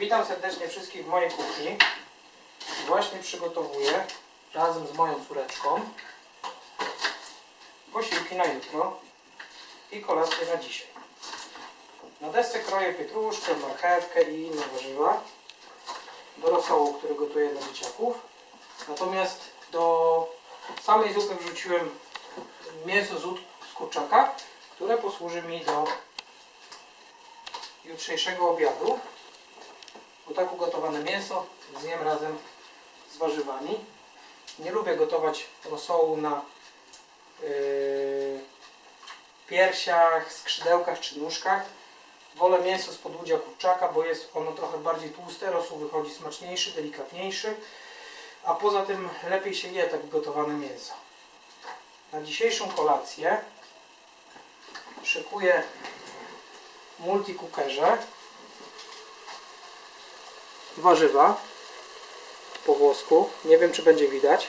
Witam serdecznie wszystkich w mojej kuchni. Właśnie przygotowuję razem z moją córeczką posiłki na jutro i kolację na dzisiaj. Na desce kroję pietruszkę, marchewkę i inne warzywa do rosołu, który gotuję dla dzieciaków. Natomiast do samej zupy wrzuciłem mięso z kurczaka, które posłuży mi do jutrzejszego obiadu. Bo tak ugotowane mięso zjem razem z warzywami. Nie lubię gotować rosołu na yy, piersiach, skrzydełkach czy nóżkach. Wolę mięso z podłudzia kurczaka, bo jest ono trochę bardziej tłuste, rosół wychodzi smaczniejszy, delikatniejszy. A poza tym lepiej się je tak gotowane mięso. Na dzisiejszą kolację szykuję w multikukerze warzywa po włosku. Nie wiem, czy będzie widać.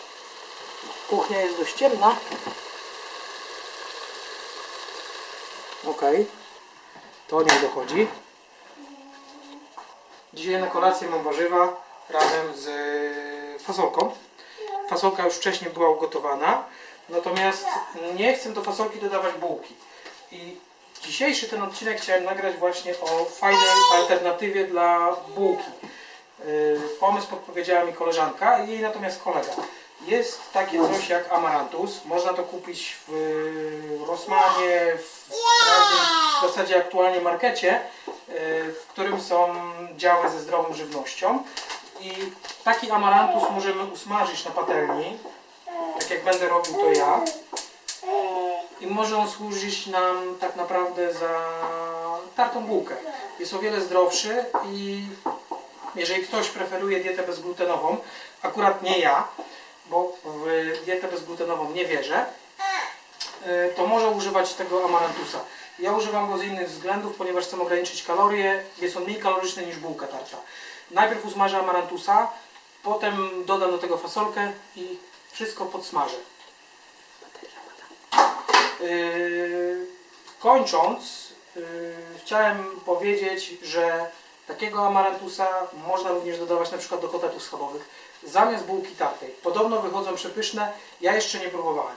Kuchnia jest dość ciemna. Ok. To nie dochodzi. Dzisiaj na kolację mam warzywa razem z fasolką. Fasolka już wcześniej była ugotowana. Natomiast nie chcę do fasolki dodawać bułki. I dzisiejszy ten odcinek chciałem nagrać właśnie o fajnej alternatywie dla bułki. Yy, Pomysł podpowiedziała mi koleżanka, jej natomiast kolega. Jest takie coś jak amarantus. Można to kupić w Rossmanie, w w zasadzie aktualnie markecie, yy, w którym są działy ze zdrową żywnością. I taki amarantus możemy usmażyć na patelni, tak jak będę robił to ja. I może on służyć nam tak naprawdę za tartą bułkę. Jest o wiele zdrowszy i jeżeli ktoś preferuje dietę bezglutenową, akurat nie ja, bo w dietę bezglutenową nie wierzę, y, to może używać tego amarantusa. Ja używam go z innych względów, ponieważ chcę ograniczyć kalorie. Jest on mniej kaloryczny niż bułka tarta. Najpierw usmażę amarantusa, potem dodam do tego fasolkę i wszystko podsmażę. Yy, kończąc, yy, chciałem powiedzieć, że takiego amarantusa można również dodawać na przykład do kotletów schabowych zamiast bułki tartej. Podobno wychodzą przepyszne, ja jeszcze nie próbowałem.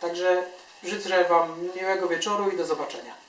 Także życzę Wam miłego wieczoru i do zobaczenia.